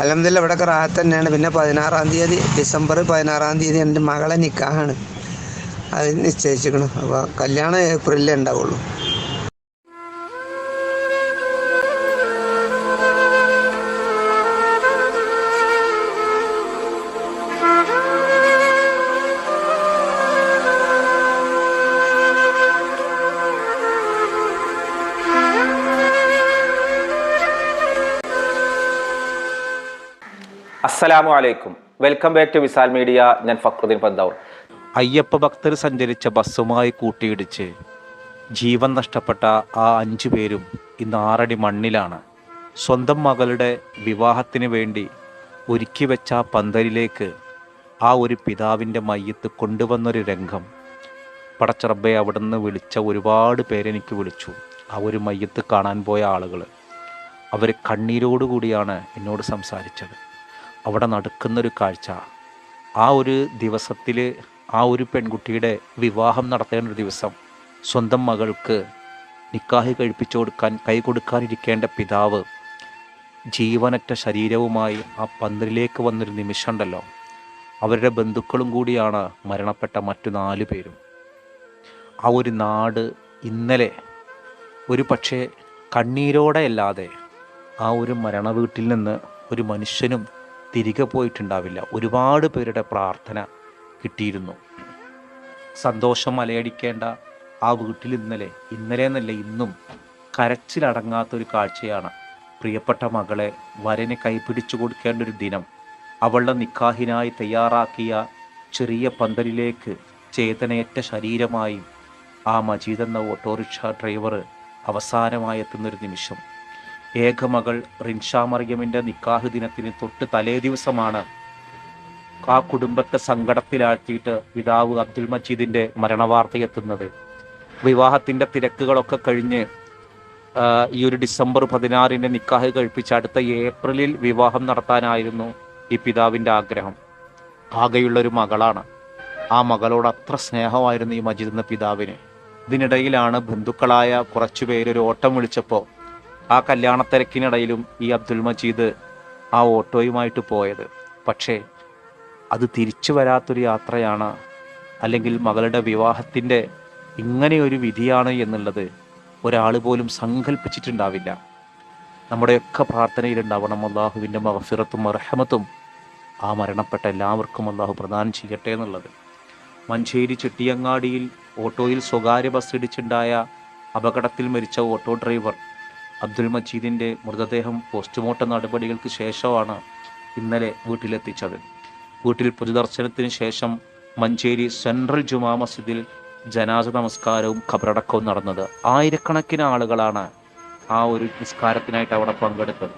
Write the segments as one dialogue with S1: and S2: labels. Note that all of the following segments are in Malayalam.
S1: അലഹമില്ല ഇവിടെ റാഹത്ത് തന്നെയാണ്. പിന്നെ പതിനാറാം തീയതി ഡിസംബർ പതിനാറാം തീയതി എന്റെ മകളെ നിക്കാഹാണ്. അത് നിശ്ചയിച്ചിരിക്കണം. അപ്പോൾ കല്യാണം ഏപ്രിലേ ഉണ്ടാവുള്ളൂ.
S2: അസ്സലാമു അലൈക്കും. Welcome back to Visal media ഞാൻ ഫക്രുദ്ദീൻ പന്താവൂർ. അയ്യപ്പ ഭക്തർ സഞ്ചരിച്ച ബസ്സുമായി കൂട്ടിയിടിച്ച് ജീവൻ നഷ്ടപ്പെട്ട ആ അഞ്ചു പേരും ഇന്ന് ആറടി മണ്ണിലാണ്. സ്വന്തം മകളുടെ വിവാഹത്തിന് വേണ്ടി ഒരുക്കി വെച്ച ആ പന്തലിലേക്ക് ആ ഒരു പിതാവിന്റെ മയ്യത്ത് കൊണ്ടുവന്നൊരു രംഗം. പടച്ചറബ്ബെ അവിടെ നിന്ന് വിളിച്ച ഒരുപാട് പേരെനിക്ക് വിളിച്ചു. ആ ഒരു മയ്യത്ത് കാണാൻ പോയ ആളുകൾ അവർ കണ്ണീരോടുകൂടിയാണ് എന്നോട് സംസാരിച്ചത്. അവിടെ നടക്കുന്നൊരു കാഴ്ച. ആ ഒരു ദിവസത്തിൽ ആ ഒരു പെൺകുട്ടിയുടെ വിവാഹം നടത്തേണ്ട ഒരു ദിവസം. സ്വന്തം മകൾക്ക് നിക്കാഹ് കഴിപ്പിച്ചു കൊടുക്കാൻ കൈ കൊടുക്കാനിരിക്കേണ്ട പിതാവ് ജീവനറ്റ ശരീരവുമായി ആ പന്തലിലേക്ക് വന്നൊരു നിമിഷമുണ്ടല്ലോ. അവരുടെ ബന്ധുക്കളും കൂടിയാണ് മരണപ്പെട്ട മറ്റു നാല് പേരും. ആ ഒരു നാട് ഇന്നലെ ഒരു പക്ഷേ കണ്ണീരോടെയല്ലാതെ ആ ഒരു മരണവീട്ടിൽ നിന്ന് ഒരു മനുഷ്യനും തിരികെ പോയിട്ടുണ്ടാവില്ല. ഒരുപാട് പേരുടെ പ്രാർത്ഥന കിട്ടിയിരുന്നു. സന്തോഷം മലയടിക്കേണ്ട ആ വീട്ടിൽ ഇന്നലെ ഇന്നലെ എന്നല്ല ഇന്നും കരച്ചിലടങ്ങാത്തൊരു കാഴ്ചയാണ്. പ്രിയപ്പെട്ട മകളെ വരന് കൈപിടിച്ചു കൊടുക്കേണ്ട ഒരു ദിനം. അവളുടെ നിക്കാഹിനായി തയ്യാറാക്കിയ ചെറിയ പന്തലിലേക്ക് ചേതനയേറ്റ ശരീരമായി ആ മജീദ് എന്ന ഓട്ടോറിക്ഷ ഡ്രൈവർ അവസാനമായി എത്തുന്നൊരു നിമിഷം. ഏകമകൾ റിൻഷാ മറിയമിന്റെ നിക്കാഹ് ദിനത്തിന് തൊട്ട് തലേ ദിവസമാണ് ആ കുടുംബത്തെ സങ്കടത്തിലാഴ്ത്തിയിട്ട് പിതാവ് അബ്ദുൽ മജീദിന്റെ മരണവാർത്ത എത്തുന്നത്. വിവാഹത്തിന്റെ തിരക്കുകളൊക്കെ കഴിഞ്ഞ് ഈ ഒരു ഡിസംബർ പതിനാറിന് നിക്കാഹ് കഴിപ്പിച്ച് അടുത്ത ഏപ്രിലിൽ വിവാഹം നടത്താനായിരുന്നു ഈ പിതാവിന്റെ ആഗ്രഹം. ആകെയുള്ള ഒരു മകളാണ്. ആ മകളോട് അത്ര സ്നേഹമായിരുന്നു ഈ മജീദ് എന്ന പിതാവിന്. ഇതിനിടയിലാണ് ബന്ധുക്കളായ കുറച്ചു പേരൊരു ഓട്ടം വിളിച്ചപ്പോൾ ആ കല്യാണത്തിരക്കിനിടയിലും ഈ അബ്ദുൽ മജീദ് ആ ഓട്ടോയുമായിട്ട് പോയത്. പക്ഷേ അത് തിരിച്ചു വരാത്തൊരു യാത്രയാണ് അല്ലെങ്കിൽ മകളുടെ വിവാഹത്തിന്റെ ഇങ്ങനെയൊരു വിധിയാണ് എന്നുള്ളത് ഒരാൾ പോലും സങ്കല്പിച്ചിട്ടുണ്ടാവില്ല നമ്മുടെയൊക്കെ പ്രാർത്ഥനയിലുണ്ടാവണം അള്ളാഹുവിന്റെ മഹഫിറത്തും അർഹമത്തും ആ മരണപ്പെട്ട എല്ലാവർക്കും അള്ളാഹു പ്രദാനം ചെയ്യട്ടെ എന്നുള്ളത്. മഞ്ചേരി ചെട്ടിയങ്ങാടിയിൽ ഓട്ടോയിൽ സ്വകാര്യ ബസ് ഇടിച്ചുണ്ടായ അപകടത്തിൽ മരിച്ച ഓട്ടോ ഡ്രൈവർ അബ്ദുൽ മജീദിന്റെ മൃതദേഹം പോസ്റ്റ്മോർട്ടം നടപടികൾക്ക് ശേഷമാണ് ഇന്നലെ വീട്ടിലെത്തിച്ചത്. വീട്ടിൽ പൊതുദർശനത്തിന് ശേഷം മഞ്ചേരി സെൻട്രൽ ജുമാ മസ്ജിദിൽ ജനാസ നമസ്കാരവും ഖബറടക്കവും നടന്നത്. ആയിരക്കണക്കിന് ആളുകളാണ് ആ ഒരു നിസ്കാരത്തിനായിട്ട് അവിടെ പങ്കെടുത്തത്.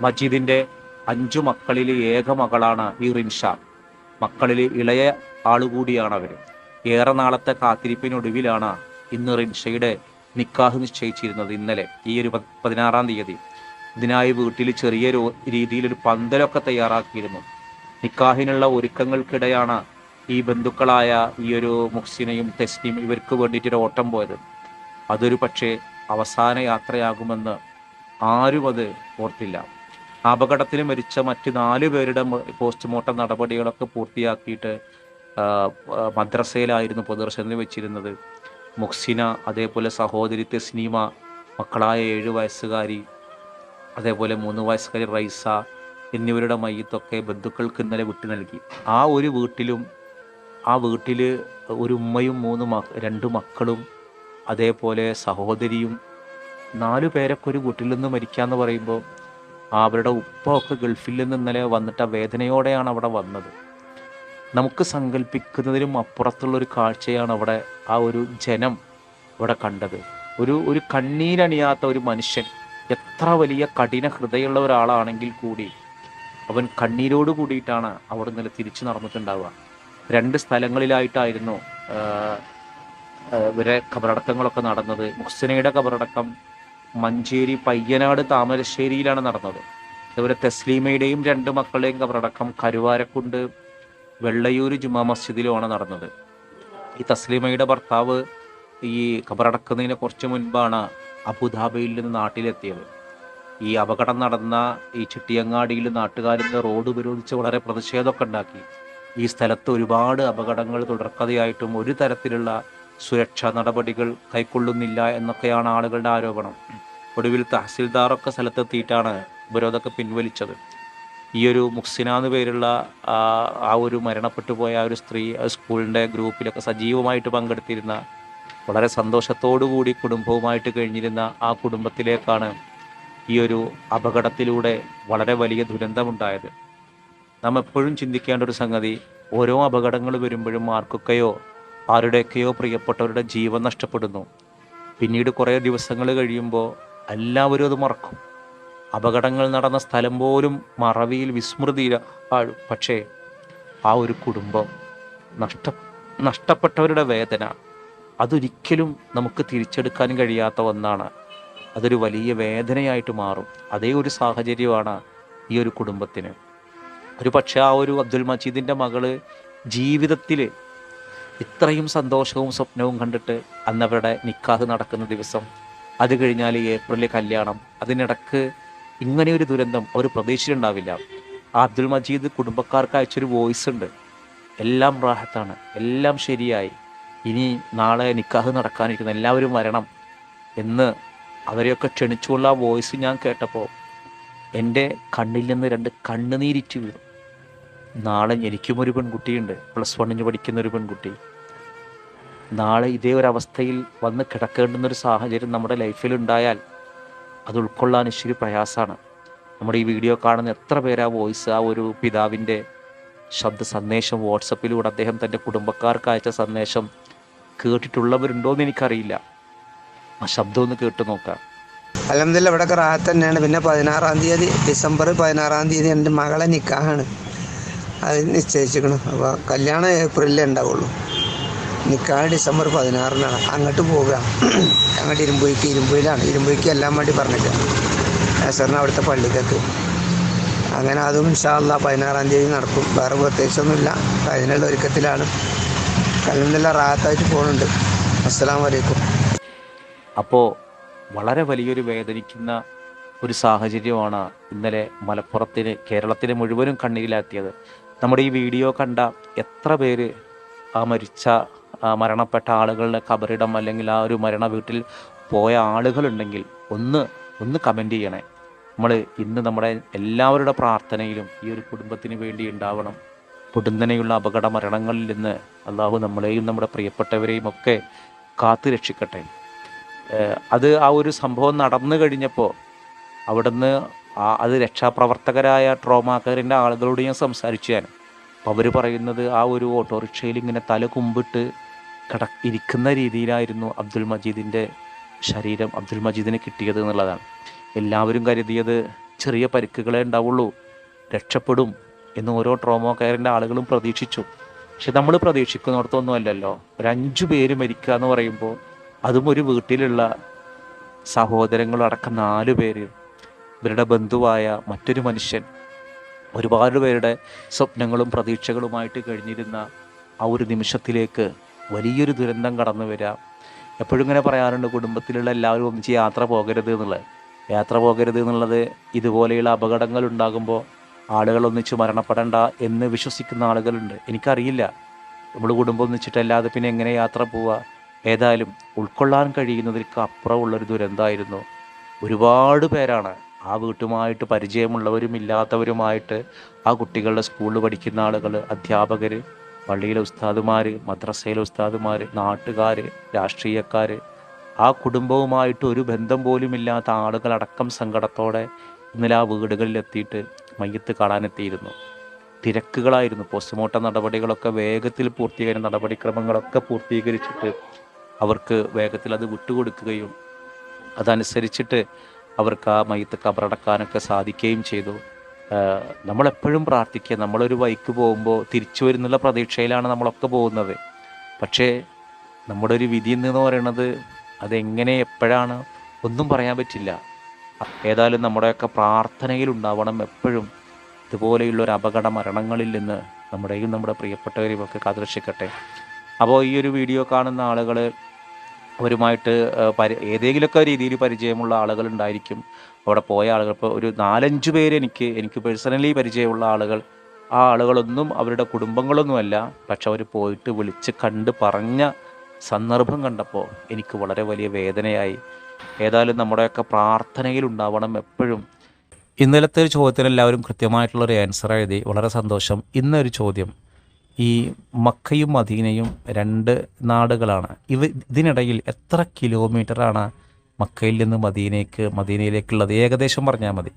S2: മജീദിന്റെ അഞ്ചു മക്കളിലെ ഏക മകളാണ് ഈ റിൻഷ. മക്കളിൽ ഇളയ ആളുകൂടിയാണ് അവർ ഏറെ നാളത്തെ കാത്തിരിപ്പിനൊടുവിലാണ് ഇന്ന് റിൻഷയുടെ നിക്കാഹ് നിശ്ചയിച്ചിരുന്നത് ഇന്നലെ ഈ ഒരു പതിനാറാം തീയതി. ഇതിനായി വീട്ടിൽ ചെറിയ രീതിയിൽ ഒരു പന്തലൊക്കെ തയ്യാറാക്കിയിരുന്നു. നിക്കാഹിനുള്ള ഒരുക്കങ്ങൾക്കിടെയാണ് ഈ ബന്ധുക്കളായ ഈ ഒരു മുഹ്സിനെയും ടെസ്റ്റിയും ഇവർക്ക് വേണ്ടിയിട്ടൊരു ഓട്ടം പോയത്. അതൊരു പക്ഷേ അവസാന യാത്രയാകുമെന്ന് ആരും അത് ഓർത്തില്ല. അപകടത്തിൽ മരിച്ച മറ്റ് നാല് പേരുടെ പോസ്റ്റ്മോർട്ടം നടപടികളൊക്കെ പൂർത്തിയാക്കിയിട്ട് മദ്രസയിലായിരുന്നു പൊതുദർശനത്തിന് വെച്ചിരുന്നത്. മുഹ്സിന അതേപോലെ സഹോദരി തെസ്നീമ മക്കളായ ഏഴ് വയസ്സുകാരി അതേപോലെ മൂന്ന് വയസ്സുകാരി റൈസ എന്നിവരുടെ മയ്യത്തൊക്കെ ബന്ധുക്കൾക്ക് ഇന്നലെ വിട്ടു നൽകി. ആ ഒരു വീട്ടിലും ആ വീട്ടിൽ ഒരു ഉമ്മയും മൂന്ന് രണ്ട് മക്കളും അതേപോലെ സഹോദരിയും നാലു പേരൊക്കെ ഒരു വീട്ടിൽ നിന്ന് മരിക്കാന്ന് പറയുമ്പോൾ അവരുടെ ഉപ്പ ഒക്കെ ഗൾഫിൽ നിന്ന് ഇന്നലെ വന്നിട്ട് ആ വേദനയോടെയാണ് അവിടെ വന്നത്. നമുക്ക് സങ്കല്പിക്കുന്നതിനും അപ്പുറത്തുള്ള ഒരു കാഴ്ചയാണ് അവിടെ ആ ഒരു ജനം അവിടെ കണ്ടത്. ഒരു ഒരു കണ്ണീരണിയാത്ത ഒരു മനുഷ്യൻ എത്ര വലിയ കഠിന ഹൃദയമുള്ള ഒരാളാണെങ്കിൽ കൂടി അവൻ കണ്ണീരോട് കൂടിയിട്ടാണ് അവിടെ നിന്ന് തിരിച്ചു നടന്നിട്ടുണ്ടാവുക. രണ്ട് സ്ഥലങ്ങളിലായിട്ടായിരുന്നു ഇവരെ ഖബറടക്കങ്ങളൊക്കെ നടന്നത്. മുഹ്സനയുടെ ഖബറടക്കം മഞ്ചേരി പയ്യനാട് താമരശ്ശേരിയിലാണ് നടന്നത്. അതുപോലെ തെസ്ലീമയുടെയും രണ്ട് മക്കളുടെയും ഖബറടക്കം കരുവാരക്കുണ്ട് വെള്ളയൂർ ജുമാ മസ്ജിദിലുമാണ് നടന്നത്. ഈ തസ്ലീമയുടെ ഭർത്താവ് ഈ കബറടക്കുന്നതിന് കുറച്ച് മുൻപാണ് അബുദാബിയിൽ നിന്ന് നാട്ടിലെത്തിയത്. ഈ അപകടം നടന്ന ഈ ചിട്ടിയങ്ങാടിയിൽ നാട്ടുകാരിന്ന് റോഡ് ഉപരോധിച്ച് വളരെ പ്രതിഷേധമൊക്കെ ഉണ്ടാക്കി. ഈ സ്ഥലത്ത് ഒരുപാട് അപകടങ്ങൾ തുടർക്കഥയായിട്ടും ഒരു തരത്തിലുള്ള സുരക്ഷാ നടപടികൾ കൈക്കൊള്ളുന്നില്ല എന്നൊക്കെയാണ് ആളുകളുടെ ആരോപണം. ഒടുവിൽ തഹസിൽദാറൊക്കെ സ്ഥലത്തെത്തിയിട്ടാണ് ഉപരോധമൊക്കെ പിൻവലിച്ചത്. ഈ ഒരു മുക്സിന എന്ന് പേരുള്ള ആ ഒരു മരണപ്പെട്ടു പോയ ആ ഒരു സ്ത്രീ സ്കൂളിന്റെ ഗ്രൂപ്പിലൊക്കെ സജീവമായിട്ട് പങ്കെടുത്തിരുന്ന വളരെ കൂടി കുടുംബവുമായിട്ട് കഴിഞ്ഞിരുന്ന ആ കുടുംബത്തിലേക്കാണ് ഈ ഒരു അപകടത്തിലൂടെ വളരെ വലിയ ദുരന്തമുണ്ടായത്. നാം എപ്പോഴും ചിന്തിക്കേണ്ട ഒരു സംഗതി ഓരോ അപകടങ്ങൾ വരുമ്പോഴും ആർക്കൊക്കെയോ ആരുടെയൊക്കെയോ പ്രിയപ്പെട്ടവരുടെ ജീവൻ നഷ്ടപ്പെടുന്നു. പിന്നീട് കുറേ ദിവസങ്ങൾ കഴിയുമ്പോൾ എല്ലാവരും അത് മറക്കും. അപകടങ്ങൾ നടന്ന സ്ഥലം പോലും മറവിയിൽ വിസ്മൃതിയില്ല ആഴും പക്ഷേ ആ ഒരു കുടുംബം നഷ്ട നഷ്ടപ്പെട്ടവരുടെ വേദന അതൊരിക്കലും നമുക്ക് തിരിച്ചെടുക്കാൻ കഴിയാത്ത ഒന്നാണ്. അതൊരു വലിയ വേദനയായിട്ട് മാറും. അതേ ഒരു സാഹചര്യമാണ് ഈ ഒരു കുടുംബത്തിന്. ഒരു പക്ഷേ ആ ഒരു അബ്ദുൽ മജീദിന്റെ മകൾ ജീവിതത്തിൽ ഇത്രയും സന്തോഷവും സ്വപ്നവും കണ്ടിട്ട് അന്നവരുടെ നിക്കാഹ് നടക്കുന്ന ദിവസം അത് കഴിഞ്ഞാൽ ഏപ്രിലിൽ കല്യാണം. അതിനിടക്ക് ഇങ്ങനെ ഒരു ദുരന്തം അവർ പ്രതീക്ഷിച്ചിട്ടുണ്ടാവില്ല അബ്ദുൽ മജീദ് കുടുംബക്കാർക്ക് അയച്ചൊരു വോയിസ് ഉണ്ട്. എല്ലാം റാഹത്താണ്. എല്ലാം ശരിയായി. ഇനി നാളെ നിക്കാഹ് നടക്കാനിരിക്കുന്ന. എല്ലാവരും വരണം എന്ന് അവരെയൊക്കെ ക്ഷണിച്ചുള്ള ആ വോയിസ് ഞാൻ കേട്ടപ്പോൾ എന്റെ കണ്ണിൽ നിന്ന് രണ്ട് കണ്ണുനീരിറ്റ് വീണു. നാളെ എനിക്കും ഒരു പെൺകുട്ടിയുണ്ട്. പ്ലസ് വണ്ണിന് പഠിക്കുന്ന ഒരു പെൺകുട്ടി. നാളെ ഇതേ ഒരു അവസ്ഥയിൽ വന്ന് കിടക്കേണ്ടുന്ന ഒരു സാഹചര്യം നമ്മുടെ ലൈഫിൽ ഉണ്ടായാൽ അത് ഉൾക്കൊള്ളാൻ ഇച്ചിരി പ്രയാസമാണ്. നമ്മുടെ ഈ വീഡിയോ കാണുന്ന എത്ര പേര് ആ വോയിസ് ആ ഒരു പിതാവിന്റെ ശബ്ദ സന്ദേശം വാട്സപ്പിലൂടെ അദ്ദേഹം തന്റെ കുടുംബക്കാർക്ക് അയച്ച സന്ദേശം കേട്ടിട്ടുള്ളവരുണ്ടോ എന്ന് എനിക്കറിയില്ല. ആ ശബ്ദം ഒന്ന് കേട്ട് നോക്കാം.
S1: അലഹമില്ല ഇവിടെ റാഹത്ത് തന്നെയാണ്. പിന്നെ പതിനാറാം തീയതി ഡിസംബർ പതിനാറാം തീയതി എന്റെ മകളെ നിക്കാഹാണ്. അത് നിശ്ചയിച്ചിരിക്കണം. അപ്പോൾ കല്യാണം ഏപ്രിലേ ഉണ്ടാവുള്ളൂ. നിക്കാഹ് ഡിസംബർ പതിനാറിനാണ്. അങ്ങോട്ട് പോവുക. അങ്ങോട്ട് ഇരുമ്പൊയ്ക്ക് ഇരുമ്പൊയിലാണ്. ഇരുമ്പൊയ്ക്ക് എല്ലാം വേണ്ടി പറഞ്ഞില്ല സാറിന് അവിടുത്തെ പള്ളിക്കൊക്കെ. അങ്ങനെ അതും ഇൻഷാല്ല പതിനാറാം തീയതി നടക്കും. വേറെ പ്രത്യേകിച്ചൊന്നുമില്ല. അതിനുള്ള ഒരുക്കത്തിലാണ്. അലഹമില്ല റാത്തായിട്ട് പോകുന്നുണ്ട് അസ്സാം വലൈക്കും
S2: അപ്പോൾ വളരെ വലിയൊരു വേദനിക്കുന്ന ഒരു സാഹചര്യമാണ് ഇന്നലെ മലപ്പുറത്തിന് കേരളത്തിന് മുഴുവനും കണ്ണീരിലാക്കിയത് നമ്മുടെ ഈ വീഡിയോ കണ്ട എത്ര പേര് ആ മരിച്ച മരണപ്പെട്ട ആളുകളുടെ കബറിടം അല്ലെങ്കിൽ ആ ഒരു മരണ വീട്ടിൽ പോയ ആളുകളുണ്ടെങ്കിൽ ഒന്ന് ഒന്ന് കമന്റ് ചെയ്യണേ. നമ്മൾ ഇന്ന് നമ്മുടെ എല്ലാവരുടെ പ്രാർത്ഥനയിലും ഈ ഒരു കുടുംബത്തിന് വേണ്ടി ഉണ്ടാവണം. പൊടുന്നനെയുള്ള അപകട മരണങ്ങളിൽ നിന്ന് അള്ളാഹു നമ്മളെയും നമ്മുടെ പ്രിയപ്പെട്ടവരെയും ഒക്കെ കാത്തു രക്ഷിക്കട്ടെ. അത് ആ ഒരു സംഭവം നടന്നു കഴിഞ്ഞപ്പോൾ അവിടുന്ന് അത് രക്ഷാപ്രവർത്തകരായ ട്രോമാക്കറിന്റെ ആളുകളോട് ഞാൻ സംസാരിച്ചു ഞാൻ അപ്പോൾ അവർ പറയുന്നത് ആ ഒരു ഓട്ടോറിക്ഷയിൽ ഇങ്ങനെ തല കുമ്പിട്ട് കിട ഇരിക്കുന്ന രീതിയിലായിരുന്നു അബ്ദുൽ മജീദിന്റെ ശരീരം അബ്ദുൽ മജീദിന് കിട്ടിയത് എന്നുള്ളതാണ്. എല്ലാവരും കരുതിയത് ചെറിയ പരിക്കുകളെ ഉണ്ടാവുള്ളൂ രക്ഷപ്പെടും എന്ന് ഓരോ ട്രോമോ കെയറിന്റെ ആളുകളും പ്രതീക്ഷിച്ചു. പക്ഷെ നമ്മൾ പ്രതീക്ഷിക്കുന്നിടത്തൊന്നും അല്ലല്ലോ ഒരു അഞ്ചു പേര് മരിക്കുക എന്ന് പറയുമ്പോൾ അതും ഒരു വീട്ടിലുള്ള സഹോദരങ്ങളടക്കം നാല് പേര് ഇവരുടെ ബന്ധുവായ മറ്റൊരു മനുഷ്യൻ ഒരുപാട് പേരുടെ സ്വപ്നങ്ങളും പ്രതീക്ഷകളുമായിട്ട് കഴിഞ്ഞിരുന്ന ആ ഒരു നിമിഷത്തിലേക്ക് വലിയൊരു ദുരന്തം കടന്നു വരിക എപ്പോഴും ഇങ്ങനെ പറയാറുണ്ട് കുടുംബത്തിലുള്ള എല്ലാവരും ഒന്നിച്ച് യാത്ര പോകരുത് എന്നുള്ളത്. യാത്ര പോകരുത് എന്നുള്ളത് ഇതുപോലെയുള്ള അപകടങ്ങൾ ഉണ്ടാകുമ്പോൾ ആളുകൾ ഒന്നിച്ച് മരണപ്പെടേണ്ട എന്ന് വിശ്വസിക്കുന്ന ആളുകളുണ്ട്. എനിക്കറിയില്ല. നമ്മൾ കുടുംബം ഒന്നിച്ചിട്ടല്ലാതെ പിന്നെ എങ്ങനെ യാത്ര പോവുക? ഏതായാലും ഉൾക്കൊള്ളാൻ കഴിയുന്നതിൽക്ക് അപ്പുറമുള്ളൊരു ദുരന്തമായിരുന്നു. ഒരുപാട് പേരാണ് ആ വീട്ടുമായിട്ട് പരിചയമുള്ളവരും ഇല്ലാത്തവരുമായിട്ട് ആ കുട്ടികളുടെ സ്കൂളിൽ പഠിക്കുന്ന ആളുകൾ അധ്യാപകർ പള്ളിയിലെ ഉസ്താദുമാർ മദ്രസയിലെ ഉസ്താദുമാർ നാട്ടുകാർ രാഷ്ട്രീയക്കാർ ആ കുടുംബവുമായിട്ട് ഒരു ബന്ധം പോലുമില്ലാത്ത ആളുകളടക്കം സങ്കടത്തോടെ ഇന്നലെ ആ വീടുകളിലെത്തിയിട്ട് മയ്യത്ത് കാണാനെത്തിയിരുന്നു. തിരക്കുകളായിരുന്നു. പോസ്റ്റ്മോർട്ടം നടപടികളൊക്കെ വേഗത്തിൽ പൂർത്തീകരിക്കുന്ന നടപടിക്രമങ്ങളൊക്കെ പൂർത്തീകരിച്ചിട്ട് അവർക്ക് വേഗത്തിൽ അത് വിട്ടുകൊടുക്കുകയും അതനുസരിച്ചിട്ട് അവർക്ക് ആ മയ്യത്ത് കബറടക്കാനൊക്കെ സാധിക്കുകയും ചെയ്തു. നമ്മളെപ്പോഴും പ്രാർത്ഥിക്കുക. നമ്മളൊരു ബൈക്ക് പോകുമ്പോൾ തിരിച്ചു വരുന്നുള്ള പ്രതീക്ഷയിലാണ് നമ്മളൊക്കെ പോകുന്നത്. പക്ഷേ നമ്മുടെ ഒരു വിധി എന്ന് പറയുന്നത് അതെങ്ങനെ എപ്പോഴാണ് ഒന്നും പറയാൻ പറ്റില്ല. ഏതായാലും നമ്മുടെയൊക്കെ പ്രാർത്ഥനയിൽ ഉണ്ടാവണം എപ്പോഴും. ഇതുപോലെയുള്ള ഒരു അപകട മരണങ്ങളിൽ നിന്ന് നമ്മുടെയും നമ്മുടെ പ്രിയപ്പെട്ടവരെയും ഒക്കെ കാത്തുരക്ഷിക്കട്ടെ. അപ്പോൾ ഈ ഒരു വീഡിയോ കാണുന്ന ആളുകൾ അവരുമായിട്ട് പരി ഏതെങ്കിലുമൊക്കെ രീതിയിൽ പരിചയമുള്ള ആളുകൾ ഉണ്ടായിരിക്കും. അവിടെ പോയ ആളുകൾ ഇപ്പോൾ ഒരു നാലഞ്ച് പേര് എനിക്ക് എനിക്ക് പേഴ്സണലി പരിചയമുള്ള ആളുകൾ ആ ആളുകളൊന്നും അവരുടെ കുടുംബങ്ങളൊന്നുമല്ല. പക്ഷെ അവർ പോയിട്ട് വിളിച്ച് കണ്ട് പറഞ്ഞ സന്ദർഭം കണ്ടപ്പോൾ എനിക്ക് വളരെ വലിയ വേദനയായി. ഏതായാലും നമ്മുടെയൊക്കെ പ്രാർത്ഥനയിൽ ഉണ്ടാവണം എപ്പോഴും. ഇന്നലത്തെ ഒരു ചോദ്യത്തിന് എല്ലാവരും കൃത്യമായിട്ടുള്ളൊരു ആൻസർ എഴുതി വളരെ സന്തോഷം. ഇന്നൊരു ചോദ്യം. ഈ മക്കയും മദീനയും രണ്ട് നാടുകളാണ്. ഇവ ഇതിനിടയിൽ എത്ര കിലോമീറ്ററാണ് മക്കയിൽ നിന്ന് മദീനയ്ക്ക് മദീനയിലേക്കുള്ളത്? ഏകദേശം പറഞ്ഞാൽ മതി.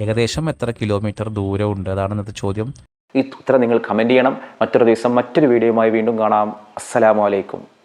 S2: ഏകദേശം എത്ര കിലോമീറ്റർ ദൂരമുണ്ട് അതാണ് ഇന്നത്തെ ചോദ്യം.
S3: ഈ ഉത്തരം നിങ്ങൾ കമന്റ് ചെയ്യണം. മറ്റൊരു ദിവസം മറ്റൊരു വീഡിയോയുമായി വീണ്ടും കാണാം. അസ്സലാമു അലൈക്കും.